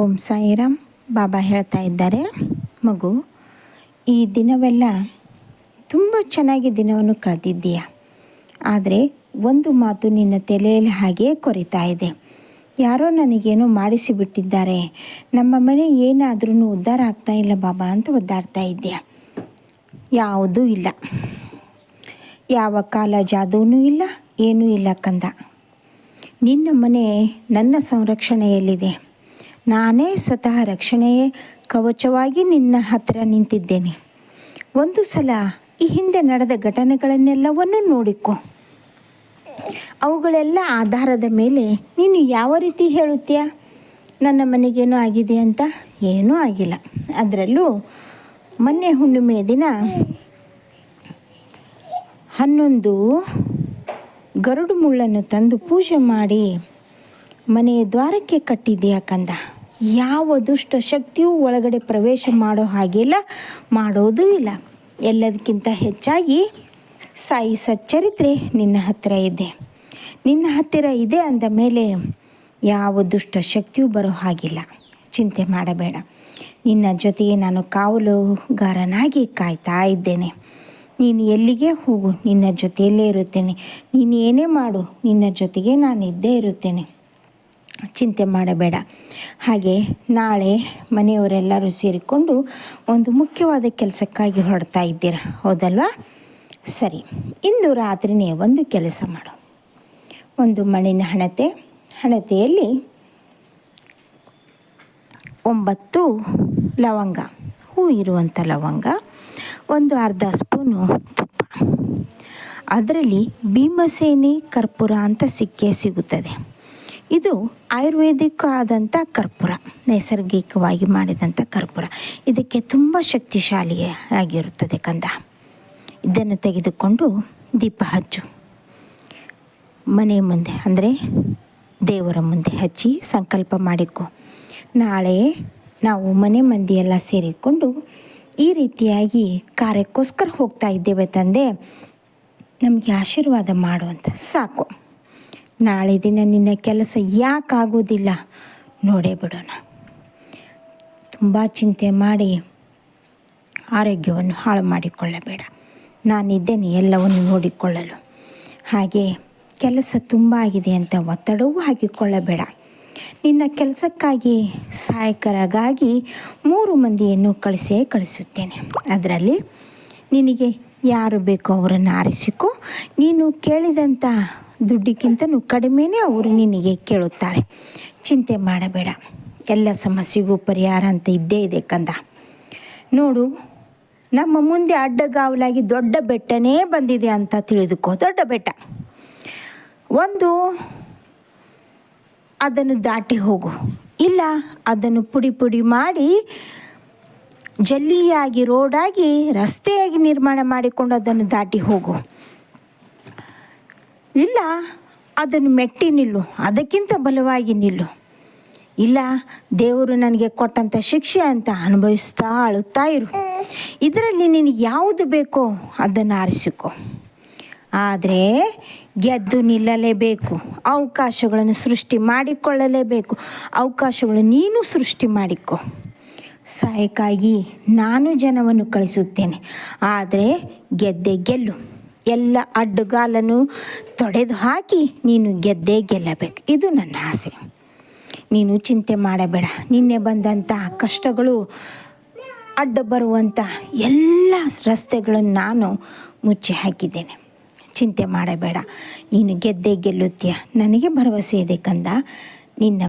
ಓಂ ಸಾಯಿರಾಮ್. ಬಾಬಾ ಹೇಳ್ತಾ ಇದ್ದಾರೆ, ಮಗು, ಈ ದಿನವೆಲ್ಲ ತುಂಬ ಚೆನ್ನಾಗಿ ದಿನವನ್ನು ಕಳೆದಿದ್ದೀಯ? ಆದರೆ ಒಂದು ಮಾತು ನಿನ್ನ ತಲೆಯಲ್ಲಿ ಹಾಗೆಯೇ ಕೊರಿತಾ ಇದೆ. ಯಾರೋ ನನಗೇನೋ ಮಾಡಿಸಿಬಿಟ್ಟಿದ್ದಾರೆ. ನಮ್ಮ ಮನೆ ಏನಾದ್ರೂ ಉದ್ಧಾರ ಆಗ್ತಾ ಇಲ್ಲ ಬಾಬಾ ಅಂತ ಒದ್ದಾಡ್ತಾ ಇದ್ದೀಯ? ಯಾವುದೂ ಇಲ್ಲ. ಯಾವ ಕಾಲ ಜಾದೂನು ಇಲ್ಲ, ಏನೂ ಇಲ್ಲ ಕಂದ. ನಿನ್ನ ಮನೆ ನನ್ನ ಸಂರಕ್ಷಣೆಯಲ್ಲಿದೆ. ನಾನೇ ಸ್ವತಃ ರಕ್ಷಣೆಯೇ ಕವಚವಾಗಿ ನಿನ್ನ ಹತ್ತಿರ ನಿಂತಿದ್ದೇನೆ. ಒಂದು ಸಲ ಈ ಹಿಂದೆ ನಡೆದ ಘಟನೆಗಳನ್ನೆಲ್ಲವನ್ನು ನೋಡಿಕೊ. ಅವುಗಳೆಲ್ಲ ಆಧಾರದ ಮೇಲೆ ನೀನು ಯಾವ ರೀತಿ ಹೇಳುತ್ತೀಯ? ನನ್ನ ಮನೆಗೇನು ಆಗಿದೆ ಅಂತ? ಏನೂ ಆಗಿಲ್ಲ. ಅದರಲ್ಲೂ ಮೊನ್ನೆ ಹುಣ್ಣಿಮೆಯ ದಿನ ಹನ್ನೊಂದು ಗರುಡು ಮುಳ್ಳನ್ನು ತಂದು ಪೂಜೆ ಮಾಡಿ ಮನೆಯ ದ್ವಾರಕ್ಕೆ ಕಟ್ಟಿದೆಯಾ ಕಂದ? ಯಾವ ದುಷ್ಟ ಶಕ್ತಿಯೂ ಒಳಗಡೆ ಪ್ರವೇಶ ಮಾಡೋ ಹಾಗೆಲ್ಲ ಮಾಡೋದೂ ಇಲ್ಲ. ಎಲ್ಲದಕ್ಕಿಂತ ಹೆಚ್ಚಾಗಿ ಸಾಯಿ ಸಚ್ಚರಿತ್ರೆ ನಿನ್ನ ಹತ್ತಿರ ಇದೆ. ನಿನ್ನ ಹತ್ತಿರ ಇದೆ ಅಂದ ಮೇಲೆ ಯಾವ ದುಷ್ಟ ಶಕ್ತಿಯೂ ಬರೋ ಹಾಗಿಲ್ಲ. ಚಿಂತೆ ಮಾಡಬೇಡ. ನಿನ್ನ ಜೊತೆಗೆ ನಾನು ಕಾವಲುಗಾರನಾಗಿ ಕಾಯ್ತಾ ಇದ್ದೇನೆ. ನೀನು ಎಲ್ಲಿಗೆ ಹೋಗು? ನಿನ್ನ ಜೊತೆಯಲ್ಲೇ ಇರುತ್ತೇನೆ. ನೀನು ಏನೇ ಮಾಡು? ನಿನ್ನ ಜೊತೆಗೆ ನಾನು ಇದ್ದೇ ಇರುತ್ತೇನೆ. ಚಿಂತೆ ಮಾಡಬೇಡ. ಹಾಗೆ ನಾಳೆ ಮನೆಯವರೆಲ್ಲರೂ ಸೇರಿಕೊಂಡು ಒಂದು ಮುಖ್ಯವಾದ ಕೆಲಸಕ್ಕಾಗಿ ಹೊರಡ್ತಾ ಇದ್ದೀರ. ಹೌದಲ್ವಾ? ಸರಿ, ಇಂದು ರಾತ್ರಿನೇ ಒಂದು ಕೆಲಸ ಮಾಡು. ಒಂದು ಮಣ್ಣಿನ ಹಣತೆ, ಹಣತೆಯಲ್ಲಿ ಒಂಬತ್ತು ಲವಂಗ, ಹೂ ಇರುವಂಥ ಲವಂಗ, ಒಂದು ಅರ್ಧ ಸ್ಪೂನು ತುಪ್ಪ. ಅದರಲ್ಲಿ ಭೀಮಸೇನಿ ಕರ್ಪೂರ ಅಂತ ಸಿಕ್ಕೇ ಸಿಗುತ್ತದೆ. ಇದು ಆಯುರ್ವೇದಿಕ್ ಆದಂಥ ಕರ್ಪೂರ, ನೈಸರ್ಗಿಕವಾಗಿ ಮಾಡಿದಂಥ ಕರ್ಪೂರ. ಇದಕ್ಕೆ ತುಂಬ ಶಕ್ತಿಶಾಲಿ ಆಗಿರುತ್ತದೆ ಕಂದ. ಇದನ್ನು ತೆಗೆದುಕೊಂಡು ದೀಪ ಹಚ್ಚು. ಮನೆ ಮುಂದೆ, ಅಂದರೆ ದೇವರ ಮುಂದೆ ಹಚ್ಚಿ ಸಂಕಲ್ಪ ಮಾಡಿಕೊ. ನಾಳೆ ನಾವು ಮನೆ ಮಂದಿಯೆಲ್ಲ ಸೇರಿಕೊಂಡು ಈ ರೀತಿಯಾಗಿ ಕಾರ್ಯಕ್ಕೋಸ್ಕರ ಹೋಗ್ತಾ ಇದ್ದೇವೆ ತಂದೆ. ನಮಗೆ ಆಶೀರ್ವಾದ ಮಾಡುವಂಥ ಸಾಕು. ನಾಳೆ ದಿನ ನಿನ್ನ ಕೆಲಸ ಯಾಕಾಗೋದಿಲ್ಲ ನೋಡೇ ಬಿಡೋಣ. ತುಂಬ ಚಿಂತೆ ಮಾಡಿ ಆರೋಗ್ಯವನ್ನು ಹಾಳು ಮಾಡಿಕೊಳ್ಳಬೇಡ. ನಾನಿದ್ದೇನೆ ಎಲ್ಲವನ್ನು ನೋಡಿಕೊಳ್ಳಲು. ಹಾಗೆ ಕೆಲಸ ತುಂಬ ಆಗಿದೆ ಅಂತ ಒತ್ತಡವೂ ಹಾಕಿಕೊಳ್ಳಬೇಡ. ನಿನ್ನ ಕೆಲಸಕ್ಕಾಗಿ ಸಹಾಯಕರಾಗಿ ಮೂರು ಮಂದಿಯನ್ನು ಕಳಿಸೇ ಕಳಿಸುತ್ತೇನೆ. ಅದರಲ್ಲಿ ನಿನಗೆ ಯಾರು ಬೇಕೋ ಅವರನ್ನು ಆರಿಸಿಕೊ. ನೀನು ಕೇಳಿದಂಥ ದುಡ್ಡಿಗಿಂತನೂ ಕಡಿಮೆನೇ ಅವರು ನಿನಗೆ ಕೇಳುತ್ತಾರೆ. ಚಿಂತೆ ಮಾಡಬೇಡ. ಎಲ್ಲ ಸಮಸ್ಯೆಗೂ ಪರಿಹಾರ ಅಂತ ಇದ್ದೇ ಇದೆ ಕಂದ. ನೋಡು, ನಮ್ಮ ಮುಂದೆ ಅಡ್ಡಗಾವಲಾಗಿ ದೊಡ್ಡ ಬೆಟ್ಟನೇ ಬಂದಿದೆ ಅಂತ ತಿಳಿದುಕೋ. ದೊಡ್ಡ ಬೆಟ್ಟ. ಒಂದು, ಅದನ್ನು ದಾಟಿ ಹೋಗು. ಇಲ್ಲ, ಅದನ್ನು ಪುಡಿ ಪುಡಿ ಮಾಡಿ ಜಲ್ಲಿಯಾಗಿ, ರೋಡಾಗಿ, ರಸ್ತೆಯಾಗಿ ನಿರ್ಮಾಣ ಮಾಡಿಕೊಂಡು ಅದನ್ನು ದಾಟಿ ಹೋಗು. ಇಲ್ಲ, ಅದನ್ನು ಮೆಟ್ಟಿ ನಿಲ್ಲು, ಅದಕ್ಕಿಂತ ಬಲವಾಗಿ ನಿಲ್ಲು. ಇಲ್ಲ, ದೇವರು ನನಗೆ ಕೊಟ್ಟಂಥ ಶಿಕ್ಷೆ ಅಂತ ಅನುಭವಿಸ್ತಾ ಅಳುತ್ತಾ ಇರು. ಇದರಲ್ಲಿ ನಿನಗೆ ಯಾವುದು ಬೇಕೋ ಅದನ್ನು ಆರಿಸಿಕೊ. ಆದರೆ ಗೆದ್ದು ನಿಲ್ಲಲೇಬೇಕು, ಅವಕಾಶಗಳನ್ನು ಸೃಷ್ಟಿ ಮಾಡಿಕೊಳ್ಳಲೇಬೇಕು, ಅವಕಾಶಗಳು ನೀನು ಸೃಷ್ಟಿ ಮಾಡಿಕೊ. ಸಹಾಯಕ್ಕಾಗಿ ನಾನು ಜನವನ್ನು ಕಳಿಸುತ್ತೇನೆ, ಆದರೆ ಗೆದ್ದೆ ಗೆಲ್ಲು. ಎಲ್ಲ ಅಡ್ಡುಗಾಲನ್ನು ತೊಡೆದು ಹಾಕಿ ನೀನು ಗೆದ್ದೇ ಗೆಲ್ಲಬೇಕು. ಇದು ನನ್ನ ಆಸೆ. ನೀನು ಚಿಂತೆ ಮಾಡಬೇಡ. ನಿನ್ನೆ ಬಂದಂಥ ಕಷ್ಟಗಳು, ಅಡ್ಡ ಬರುವಂಥ ಎಲ್ಲ ರಸ್ತೆಗಳನ್ನು ನಾನು ಮುಚ್ಚಿ ಹಾಕಿದ್ದೇನೆ. ಚಿಂತೆ ಮಾಡಬೇಡ. ನೀನು ಗೆದ್ದೇ ಗೆಲ್ಲುತ್ತೀಯ. ನನಗೆ ಭರವಸೆ ಇದೆ ಕಂದ. ನಿನ್ನ